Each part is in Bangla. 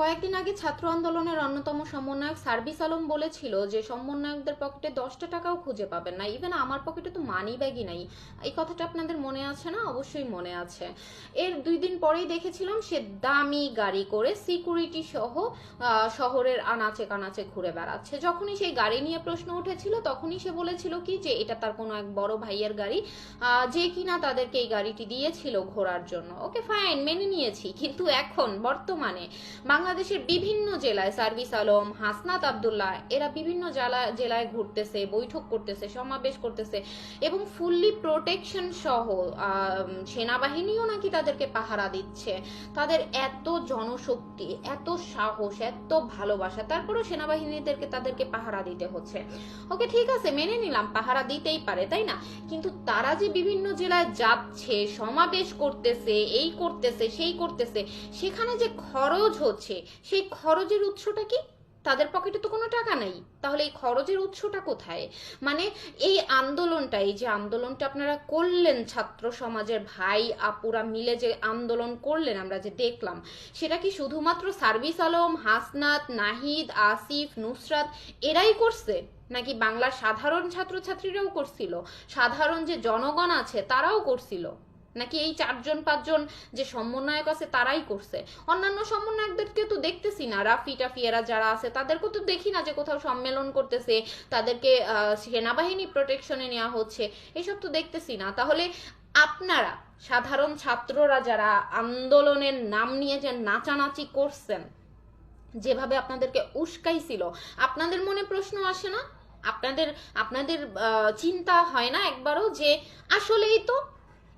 কয়েকদিন আগে ছাত্র আন্দোলনের অন্যতম সমন্বয়ক সার্ভিস আলম বলেছিল যে সমন্বয়কদের পকেটে দশটা টাকাও খুঁজে পাবেন না। ইভেন আমার পকেটে তো মানি ব্যাগই নাই। এই কথাটা আপনাদের মনে আছে না? অবশ্যই মনে আছে। এর দুই দিন পরেই দেখেছিলাম সে দামি গাড়ি করে সিকিউরিটি সহ শহরের আনাচে কানাচে ঘুরে বেড়াচ্ছে। যখনই সেই গাড়ি নিয়ে প্রশ্ন উঠেছিল, তখনই সে বলেছিল কি যে এটা তার কোনো এক বড় ভাইয়ের গাড়ি যে কিনা তাদেরকে এই গাড়িটি দিয়েছিল ঘোরার জন্য। ওকে ফাইন মেনে নিয়েছি। কিন্তু এখন, বর্তমানে বাংলাদেশের বিভিন্ন জেলায় সার্ভিস আলম, হাসনাত আবদুল্লাহ, এরা বিভিন্ন জেলা- জেলায় ঘুরতেছে, বৈঠক করতেছে, সমাবেশ করতেছে এবং ফুললি প্রোটেকশন সহ সেনাবাহিনীও নাকি তাদেরকে পাহারা দিচ্ছে। তাদের এত জনশক্তি, এত সাহস, এত ভালোবাসা, তারপরেও সেনাবাহিনীদেরকে তাদেরকে পাহারা দিতে হচ্ছে। ওকে, ঠিক আছে, মেনে নিলাম, পাহারা দিতেই পারে, তাই না? কিন্তু তারা যে বিভিন্ন জেলায় যাচ্ছে, সমাবেশ করতেছে, এই করতেছে, সেই করতেছে, সেখানে যে খরচ হচ্ছে সেই খরচের উৎসটা কি? তাদের পকেটে তো কোনো টাকা নেই। তাহলে এই খরচের উৎসটা কোথায়? মানে এই আন্দোলনটা, এই যে আন্দোলনটা আপনারা করলেন, ছাত্র সমাজের ভাই আপুরা মিলে যে আন্দোলন করলেন আমরা যে দেখলাম, সেটা কি শুধুমাত্র সার্ভিস আলম, হাসনাত, নাহিদ, আসিফ, নুসরাত এরাই করছে? নাকি বাংলার সাধারণ ছাত্রছাত্রীরাও করছিল? সাধারণ যে জনগণ আছে তারাও করছিল? নাকি এই চারজন পাঁচজন যে সমন্বয়ক আছে তারাই করছে? অন্যান্য সমন্বয়কদেরকে তো দেখতেছি না। রাফি, টাফি এরা যারা আছে তাদেরকে তো দেখি না যে কোথাও সম্মেলন করতেছে। তাদেরকে সেনাবাহিনী প্রোটেকশনে নেওয়া হচ্ছে। এসব তো দেখতেছি না। তাহলে আপনারা, সাধারণ ছাত্ররা যারা আন্দোলনের নাম নিয়ে যে নাচানাচি করছেন, যেভাবে আপনাদেরকে উস্কাইছিল, আপনাদের মনে প্রশ্ন আসে না? আপনাদের আপনাদের চিন্তা হয় না একবারও যে আসলেই তো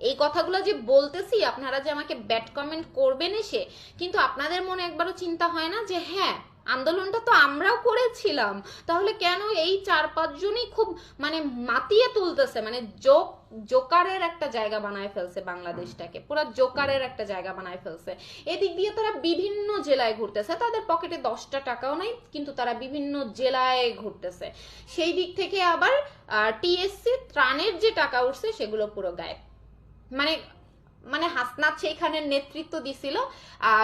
এই কথাগুলো যে বলতেছি, আপনারা যে আমাকে ব্যাড কমেন্ট করবেন এসে, কিন্তু আপনাদের মনে একবারও চিন্তা হয় না যে হ্যাঁ আন্দোলনটা তো আমরাও করেছিলাম। তাহলে কেন এই চার পাঁচজনই খুব মানে মাতিয়ে তুলতেছে? মানে জোক, জোকারের একটা জায়গা বানায় ফেলছে বাংলাদেশটাকে। পুরো জোকারের একটা জায়গা বানায় ফেলছে। এদিক দিয়ে তারা বিভিন্ন জেলায় ঘুরতেছে। তাদের পকেটে দশটা টাকাও নাই, কিন্তু তারা বিভিন্ন জেলায় ঘুরতেছে। সেই দিক থেকে আবার টিএসসি ত্রাণের যে টাকা উঠছে, সেগুলো পুরো গায়েব। মানে মানে হাসনাত সেইখানের নেতৃত্ব দিছিল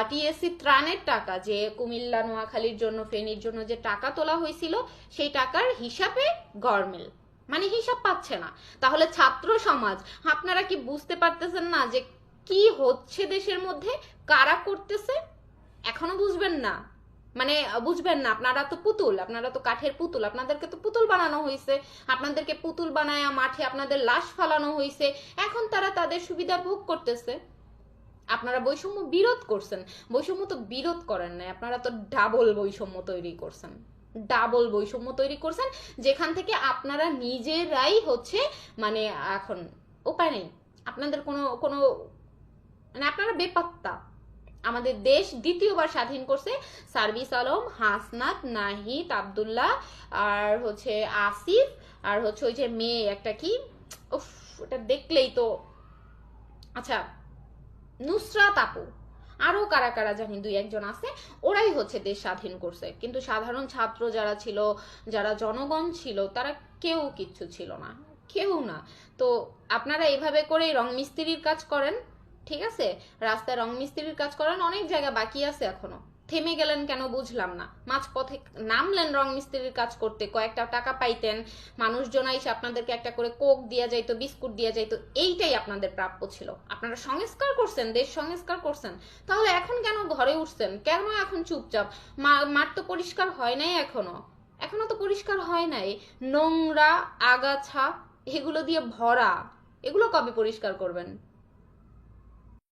টিএসসি ত্রাণের টাকা, যে কুমিল্লা, নোয়াখালীর জন্য, ফেনীর জন্য যে টাকা তোলা হয়েছিল, সেই টাকার হিসাবে গরমিল। মানে হিসাব পাচ্ছে না। তাহলে ছাত্র সমাজ, আপনারা কি বুঝতে পারতেছেন না যে কি হচ্ছে দেশের মধ্যে? কারা করতেছে? এখনও বুঝবেন না। মানে বুঝবেন না, আপনারা তো পুতুল, আপনারা তো কাঠের পুতুল, আপনাদেরকে তো পুতুল বানানো হয়েছে আপনাদেরকে পুতুল বানায় মাঠে আপনাদের লাশ ফালানো হয়েছে এখন তারা তাদের সুবিধা ভোগ করতেছে। আপনারা বৈষম্য বিরোধ করছেন। বৈষম্য তো বিরোধ করেন না আপনারা তো ডাবল বৈষম্য তৈরি করছেন। ডাবল বৈষম্য তৈরি করছেন, যেখান থেকে আপনারা নিজেরাই হচ্ছে মানে এখন উপায় নেই। আপনাদের কোনো কোনো মানে আপনারা বেপাত্তা। আমাদের দেশ দ্বিতীয়বার স্বাধীন করছে সার্ভিস আলম, হাসনাত, নাহিদ, আবদুল্লাহ আর হচ্ছে আসিফ আর হচ্ছে ওই যে মেয়ে একটা কি? উফ, ওটা দেখলেই তো। আচ্ছা নুসরাত আপু, আরও কারা কারা জানি দুই একজন আছে, ওরাই হচ্ছে দেশ স্বাধীন করছে। কিন্তু সাধারণ ছাত্র যারা ছিল, যারা জনগণ ছিল, তারা কেউ কিচ্ছু ছিল না, কেউ না। তো আপনারা এভাবে করে রং মিস্ত্রির কাজ করেন ঠিক আছে? রাস্তায় রং মিস্ত্রির কাজ করেন অনেক জায়গা বাকি আছে এখনও। থেমে গেলেন কেন বুঝলাম না। মাঝপথে নামলেন রং মিস্ত্রির কাজ করতে, কয়েকটা টাকা পাইতেন। মানুষজন এসে আপনাদেরকে একটা করে কোক দিয়া যাইতো, বিস্কুট দিয়া যাইতো, এইটাই আপনাদের প্রাপ্য ছিল। আপনারা সংস্কার করছেন, দেশ সংস্কার করছেন। তাহলে এখন কেন ঘরে উঠছেন? কেন এখন চুপচাপ? মাঠ তো পরিষ্কার হয় নাই এখনও। এখনও তো পরিষ্কার হয় নাই। নোংরা, আগাছা, এগুলো দিয়ে ভরা। এগুলো কবে পরিষ্কার করবেন?